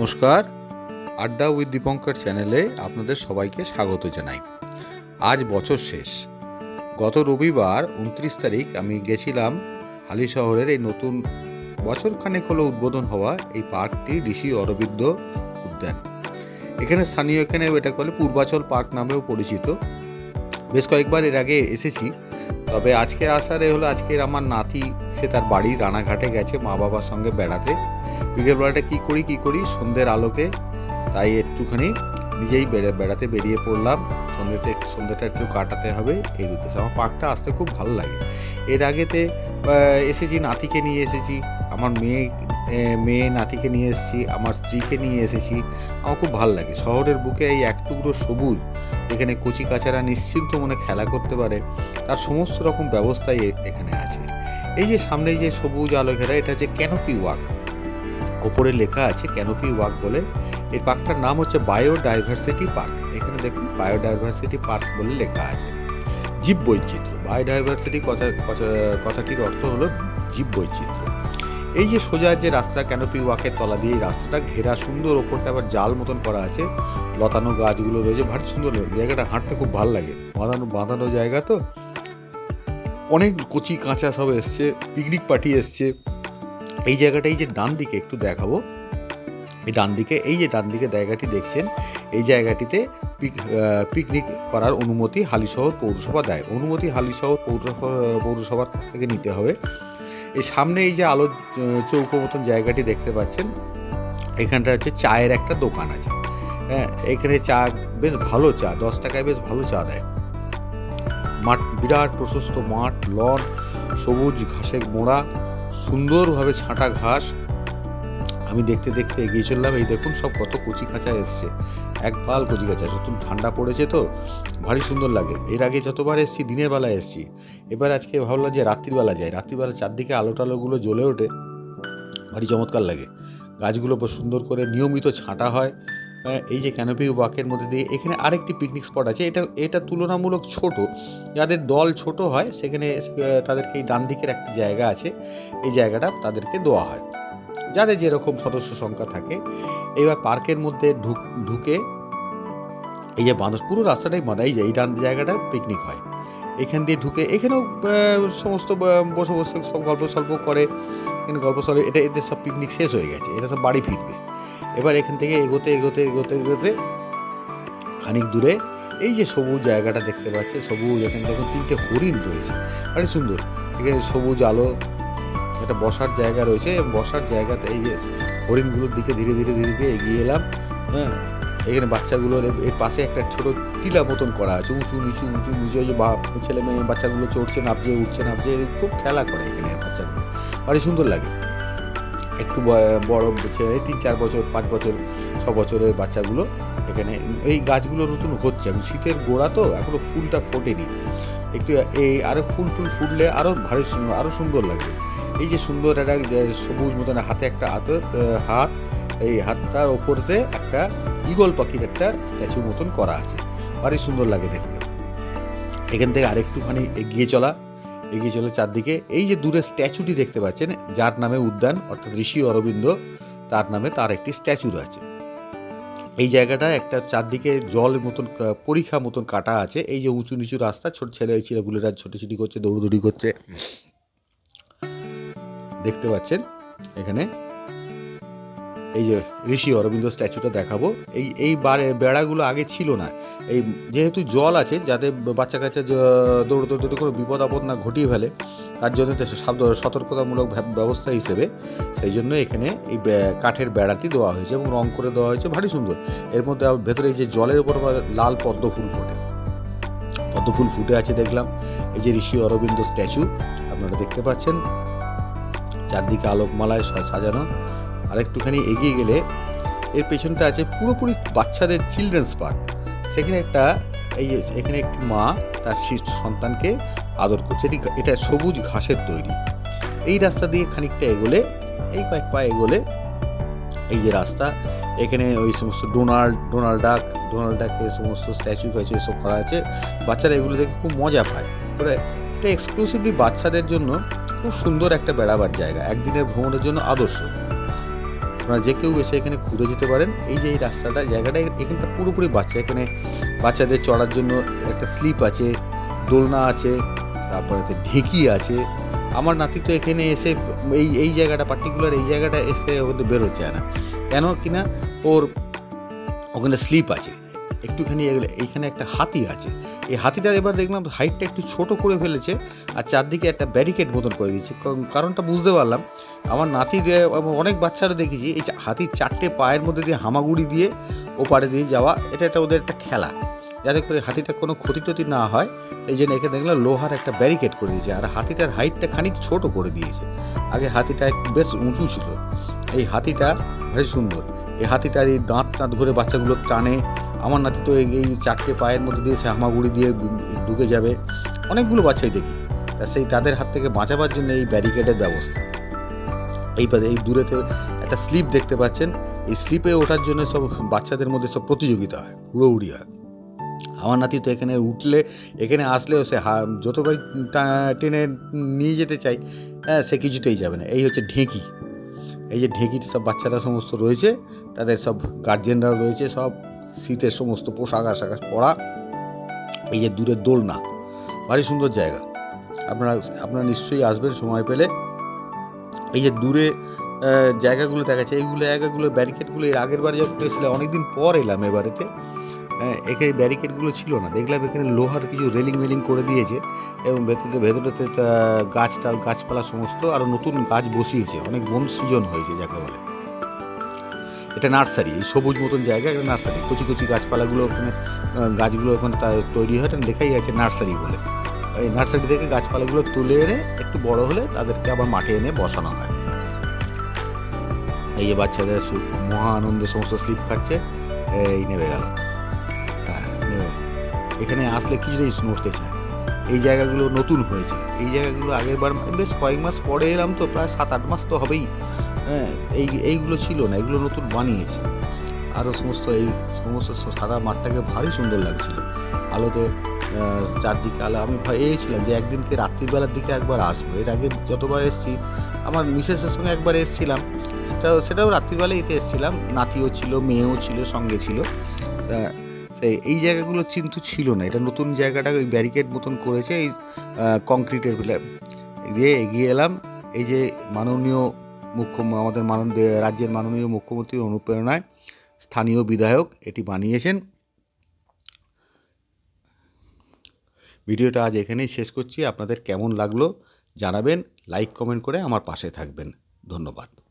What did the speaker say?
নমস্কার। আড্ডা উইথ দীপঙ্কর চ্যানেলে আপনাদের সবাইকে স্বাগত জানাই। আজ বছর শেষ। গত রবিবার উনত্রিশ তারিখ আমি গেছিলাম হালি শহরের এই নতুন বছর খানেক হলো উদ্বোধন হওয়া এই পার্কটি ঋষি অরবিন্দ উদ্যান। এখানে স্থানীয় এখানে এটা বলে পূর্বাচল পার্ক নামেও পরিচিত। বেশ কয়েকবার এর আগে এসেছি। তবে আজকে আসার এ হলো আজকের আমার নাতি, সে তার বাড়ি রানাঘাটে গেছে মা বাবার সঙ্গে বেড়াতে। বিকেলবেলাটা কী করি কী করি? সন্ধ্যের আলোকে। তাই একটুখানি নিজেই বেড়ে, বেড়াতে বেরিয়ে পড়লাম। সন্ধ্যেতে, সন্ধ্যেটা একটু কাটাতে হবে। এই উদ্দেশ্যে আমার পার্কটা আসতে খুব ভালো লাগে। এর আগেতে এসেছি, নাতিকে নিয়ে এসেছি। আমার মেয়ে মেয়ে নাতিকে নিয়ে এসেছি। আমার স্ত্রীকে নিয়ে এসেছি। আমার খুব ভালো লাগে। শহরের বুকে এই এক টুকরো সবুজ, এখানে কচি কাচারা নিশ্চিন্ত মনে খেলা করতে পারে। তার সমস্ত রকম ব্যবস্থাই এখানে আছে। এই যে সামনে যে সবুজ আলো ঘেরা, এটা হচ্ছে ক্যানোপি ওয়াক? ওপরে লেখা আছে ক্যানোপি ওয়াক বলে। এই পার্কটার নাম হচ্ছে বায়োডাইভার্সিটি পার্ক। এখানে দেখুন বায়োডাইভার্সিটি পার্ক বলে লেখা আছে। জীব বৈচিত্র্য। বায়োডাইভার্সিটি কথা, কথা- কথাটির অর্থ হলো জীব বৈচিত্র্য। এই যে সোজা যে রাস্তা ক্যানোপি ওয়াকের তলা দিয়ে, এই রাস্তাটা ঘেরা সুন্দর, ওপরটা আবার জাল মতন করা আছে। লতানো গাছগুলো রয়েছে, ভারী সুন্দর জায়গাটা হাঁটতে খুব ভালো লাগে। বাঁধানো বাঁধানো জায়গা তো। অনেক কচি কাঁচা সব এসছে, পিকনিক পার্টি এসছে। এই জায়গাটা এই যে ডান দিকে একটু দেখাবো। এই ডান দিকে, এই যে ডান দিকে জায়গাটি দেখছেন, এই জায়গাটিতে পিক- পিকনিক করার অনুমতি হালিশহর পৌরসভা দেয়। অনুমতি হালিশহর পৌরসভা, পৌরসভার কাছ থেকে নিতে হবে। এই সামনে এই যে আলো চৌকো মতন জায়গাটি দেখতে পাচ্ছেন এখানটা হচ্ছে চায়ের একটা দোকান আছে। হ্যাঁ এখানে চা বেশ ভালো চা, দশ টাকায় বেশ ভালো চা দেয়। মাঠ, বিরাট প্রশস্ত মাঠ, লন, সবুজ ঘাসে মোড়া সুন্দরভাবে ছাঁটা ঘাস আমি দেখতে দেখতে এগিয়ে চললাম। এই দেখুন সব কত কচি কাঁচা এসছে। এক পাল কচি কাঁচা নতুন ঠান্ডা পড়েছে তো ভারী সুন্দর লাগে। এর আগে যতবার এসছি দিনের বেলা এসছি। এবার আজকে ভাবলাম যে রাত্রিবেলা যাই। রাত্রিবেলা চারদিকে আলো টালোগুলো জ্বলে ওঠে ভারী চমৎকার লাগে। গাছগুলো সুন্দর করে নিয়মিত ছাঁটা হ্যাঁ, এই যে ক্যানোপি ওয়াকের মধ্যে দিয়ে এখানে আরেকটি পিকনিক স্পট আছে। এটা এটা তুলনামূলক ছোট। যাদের দল ছোট হয়, সেখানে তাদেরকে এই ডান দিকের একটা জায়গা আছে। এই জায়গাটা তাদেরকে দেওয়া হয়। যাদের যেরকম সদস্য সংখ্যা থাকে, এবার পার্কের মধ্যে ঢুক, ঢুকে এই যে বাঁধ, পুরো রাস্তাটাই বাঁধা এই যে এই ডান জায়গাটা পিকনিক হয়। এখান দিয়ে ঢুকে, এখানেও সমস্ত বসে বসে সব গল্প সল্প করে, এখানে গল্প সল্প এটা, এদের সব পিকনিক শেষ হয়ে গেছে। এটা সব বাড়ি ফিরবে। এবার এখান থেকে এগোতে এগোতে এগোতে এগোতে খানিক দূরে এই যে সবুজ জায়গাটা দেখতে পাচ্ছে, সবুজ এখানে দেখুন তিনটে হরিণ রয়েছে। ভারী সুন্দর, এখানে সবুজ আলো, একটা বসার জায়গা রয়েছে বসার জায়গাতে এই যে হরিণগুলোর দিকে ধীরে ধীরে ধীরে ধীরে এগিয়ে এলাম হ্যাঁ। এখানে বাচ্চাগুলোর এর- পাশে একটা ছোট টিলা মতন করা আছে, উঁচু, নিচু উঁচু, নিচু যে বা- ছেলে মেয়ে বাচ্চাগুলো চড়ছে নামছে উঠছে নামছে খুব খেলা করে এখানে বাচ্চাগুলো। ভারী সুন্দর লাগে। একটু বড় ছেলে তিন চার বছর, পাঁচ বছর, ছ বছরের বাচ্চাগুলো এখানে, এই গাছগুলো নতুন হচ্ছে। এখন শীতের গোড়া তো, এখনও ফুলটা ফোটেনি। একটু এই আরও ফুল টুল ফুটলে আরও ভারী সুন্দর আরও সুন্দর লাগবে। এই যে সুন্দর একটা সবুজ মতন হাতে একটা হাত হাত, এই হাতটার ওপরতে একটা ঈগল পাখির একটা স্ট্যাচু মতন করা আছে। ভারী সুন্দর লাগে দেখতে। এখান থেকে আরেকটুখানি এগিয়ে চলা। এগিয়ে চলে চারদিকে। এই যে দূরে স্ট্যাচুটি দেখতে পাচ্ছেন, যার নামে উদ্যান, অর্থাৎ ঋষি অরবিন্দ, তার নামে তার একটি স্ট্যাচু রয়েছে। এই জায়গাটা একটা চারদিকে জল মতন পরীক্ষা মতন কাটা আছে। এই যে উঁচু নিচু রাস্তা, ছোট ছেলে ছেলেগুলোরা ছোটাছুটি করছে, দৌড়দৌড়ি করছে। দেখতে পাচ্ছেন, এখানে এই যে ঋষি অরবিন্দ স্ট্যাচুটা দেখাবো, এই এই বারে, বেড়াগুলো আগে ছিল না। এই যেহেতু জল আছে, যাতে বাচ্চা কাচ্চা দৌড় দৌড় দৌড় করে বিপদ আপদ না ঘটিয়ে ফেলে, তার জন্য সতর্কতামূলক ব্যবস্থা হিসেবে সেই জন্য এখানে এই কাঠের বেড়াটি দেওয়া হয়েছে এবং রং করে দেওয়া হয়েছে। ভারী সুন্দর। এর মধ্যে ভেতরে এই যে জলের উপর লাল পদ্ম ফুল ফোটে। পদ্ম ফুল ফুটে আছে দেখলাম। এই যে ঋষি অরবিন্দ স্ট্যাচু, আপনারা দেখতে পাচ্ছেন। চারদিকে আলোকমালায় সাজানো। আর একটুখানি এগিয়ে গেলে এর পেছনটা আছে পুরোপুরি বাচ্চাদের চিলড্রেন্স পার্ক সেখানে একটা এই এখানে একটি মা তার সন্তানকে আদর করছে। এটি এটা সবুজ ঘাসের তৈরি। এই রাস্তা দিয়ে খানিকটা এগোলে, এই কয়েক পা এগোলে এই যে রাস্তা, এখানে ওই সমস্ত ডোনাল্ড ডোনাল্ড ডাক ডোনাল্ড ডাকের সমস্ত স্ট্যাচু ফ্যাচু এসব করা আছে। বাচ্চারা এগুলো দেখে খুব মজা পায়। তবে এটা এক্সক্লুসিভলি বাচ্চাদের জন্য খুব সুন্দর একটা বেড়াবার জায়গা। একদিনের ভ্রমণের জন্য আদর্শ। আপনারা যে কেউ এসে এখানে ঘুরে যেতে পারেন, এই যে এই রাস্তাটা, জায়গাটা এখানটা পুরোপুরি বাচ্চা, এখানে বাচ্চাদের চড়ার জন্য একটা স্লিপ আছে, দোলনা আছে, তারপরে ঢেঁকি আছে। আমার নাতি তো এখানে এসে এই এই জায়গাটা পার্টিকুলার এই জায়গাটা এসে ওদের বেরোচ্ছে না। কেন কিনা ওর ওখানে স্লিপ আছে। একটুখানি এগুলো- এইখানে একটা হাতি আছে। এই হাতিটা এবার দেখলাম হাইটটা একটু ছোট করে ফেলেছে আর চারদিকে একটা ব্যারিকেড মতন করে দিয়েছে। কারণটা বুঝতে পারলাম। আমার নাতির অনেক বাচ্চারা দেখেছি, এই হাতির চারটে পায়ের মধ্যে দিয়ে হামাগুড়ি দিয়ে ওপারে দিয়ে যাওয়া, এটা একটা ওদের একটা খেলা। যাতে করে হাতিটা কোনো ক্ষতি টতি না হয়, এই জন্য এখানে দেখলাম লোহার একটা ব্যারিকেড করে দিয়েছে আর হাতিটার হাইটটা খানিক ছোট করে দিয়েছে। আগে হাতিটা বেশ উঁচু ছিল। এই হাতিটা ভারী সুন্দর। এই হাতিটার এই দাঁত টাঁত ধরে বাচ্চাগুলো টানে আমার নাতি তো এই- চারটে পায়ের মধ্যে দিয়ে সে হামাগুড়ি দিয়ে ঢুকে যাবে। অনেকগুলো বাচ্চাই দেখি। তা সেই তাদের হাত থেকে বাঁচাবার জন্য এই ব্যারিকেডের ব্যবস্থা। এই পাশে এই দূরেতে একটা স্লিপ দেখতে পাচ্ছেন। এই স্লিপে ওঠার জন্য সব বাচ্চাদের মধ্যে সব প্রতিযোগিতা হয় উড়োউড়ি হয়। আমার নাতি তো এখানে উঠলে, এখানে আসলেও সে হা যতবার টেনে নিয়ে যেতে চাই হ্যাঁ সে কিছুতেই যাবে না। এই হচ্ছে ঢেঁকি। এই যে ঢেঁকির সব বাচ্চারা সমস্ত রয়েছে। তাদের সব গার্জেনরাও রয়েছে, সব শীতের সমস্ত পোশাক আশাক পরা, এই যে দূরের দোলনা, ভারী সুন্দর জায়গা। আপনারা আপনারা নিশ্চয়ই আসবেন, সময় পেলে। এই যে দূরে জায়গাগুলো দেখাচ্ছে, এইগুলো জায়গাগুলো ব্যারিকেডগুলো এর আগের বার যখন এসেছিলাম, অনেকদিন পর এলাম এবারেতে এখানে ব্যারিকেডগুলো ছিল না। দেখলাম এখানে লোহার কিছু রেলিং মেলিং করে দিয়েছে এবং ভেতরে ভেতরেতে গাছটা গাছপালা সমস্ত আরও নতুন গাছ বসিয়েছে। অনেক বন সৃজন হয়েছে, যাকে বলে। এটা নার্সারি, এই সবুজ মতন জায়গা, এটা নার্সারি। কচি কচি গাছপালাগুলো ওখানে গাছগুলো ওখানে তৈরি হয়, এটা লেখাই আছে নার্সারি বলে। এই নার্সারি থেকে গাছপালাগুলো তুলে এনে একটু বড় হলে তাদেরকে আবার মাঠে এনে বসানো হয়। এই যে বাচ্চাদের মহা আনন্দে সমস্ত স্লিপ খাচ্ছে, এই নেমে গেল। হ্যাঁ নেমে এখানে আসলে কিছুতেই নড়তে চায়। এই জায়গাগুলো নতুন হয়েছে। এই জায়গাগুলো আগের বার বেশ কয়েক মাস পরে এলাম তো, প্রায় সাত, আট মাস তো হবেই। হ্যাঁ এই, এইগুলো ছিল না, এগুলো নতুন বানিয়েছে। আরও সমস্ত এই সমস্ত সারা মাঠটাকে ভারী সুন্দর লাগছিল। আলোতে চারদিকে আলো। আমি ভেবেছিলাম যে একদিনকে রাত্রিবেলার দিকে একবার আসব। এর আগে যতবার এসেছি, আমার মিসেসের সঙ্গে একবার এসেছিলাম। সেটাও সেটাও রাত্রিবেলায় এতে এসেছিলাম। নাতিও ছিল, মেয়েও ছিল, সঙ্গে ছিল। সেই, এই জায়গাগুলো কিন্তু ছিল না। এটা নতুন জায়গাটা ওই ব্যারিকেড মতন করেছে এই কংক্রিটের দিয়ে এগিয়ে এলাম। এই যে মাননীয় মুখ্য আমাদের মানন রাজ্যের মাননীয় মুখ্যমন্ত্রীর অনুপ্রেরণায় স্থানীয় বিধায়ক এটি বানিয়েছেন। ভিডিওটা আজ এখানেই শেষ করছি। আপনাদের কেমন লাগল জানাবেন, লাইক, কমেন্ট করে আমার পাশে থাকবেন। ধন্যবাদ।